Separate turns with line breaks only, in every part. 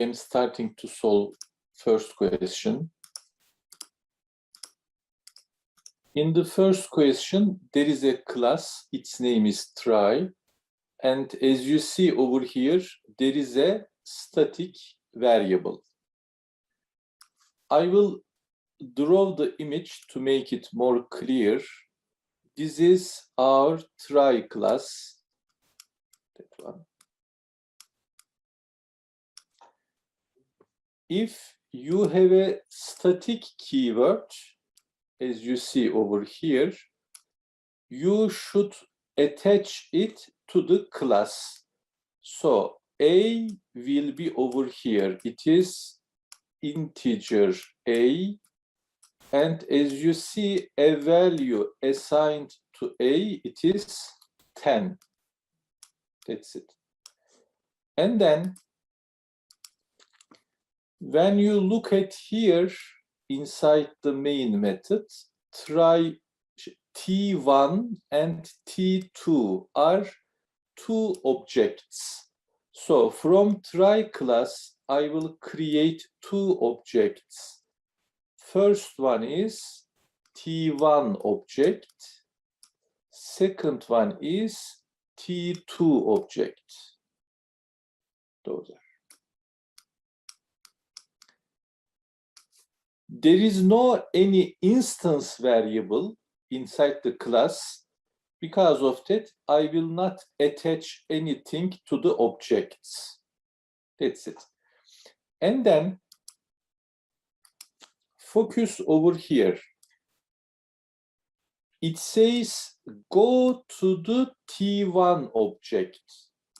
am starting to solve first question. In the first question, there is a class, its name is try. And as you see over here, there is a static variable. I will draw the image to make it more clear. This is our try class. That one. If you have a static keyword, as you see over here, you should attach it to the class. So A will be over here. It is integer A. And as you see, a value assigned to A, it is 10. That's it. And then when you look at here inside the main method, try T1 and T2 are two objects. So from try class, I will create two objects. First one is T1 object. Second one is T2 object. Those are. There is no any instance variable inside the class. Because of that, I will not attach anything to the objects. That's it. And then focus over here. It says go to the T1 object.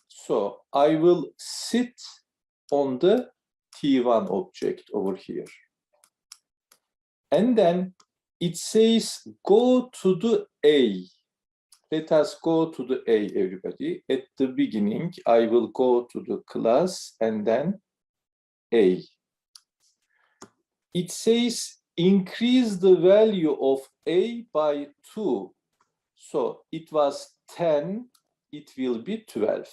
So I will sit on the T1 object over here. And then it says go to the A. Let us go to the A, everybody. At the beginning, I will go to the class and then A. It says increase the value of A by 2. So it was 10, it will be 12.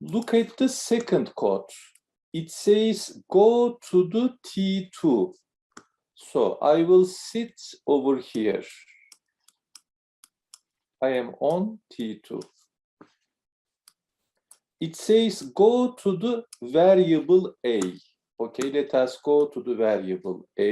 Look at the second code it says go to the T2. So I will sit over here. I am on T2. It says go to the variable A. Okay, let us go to the variable A.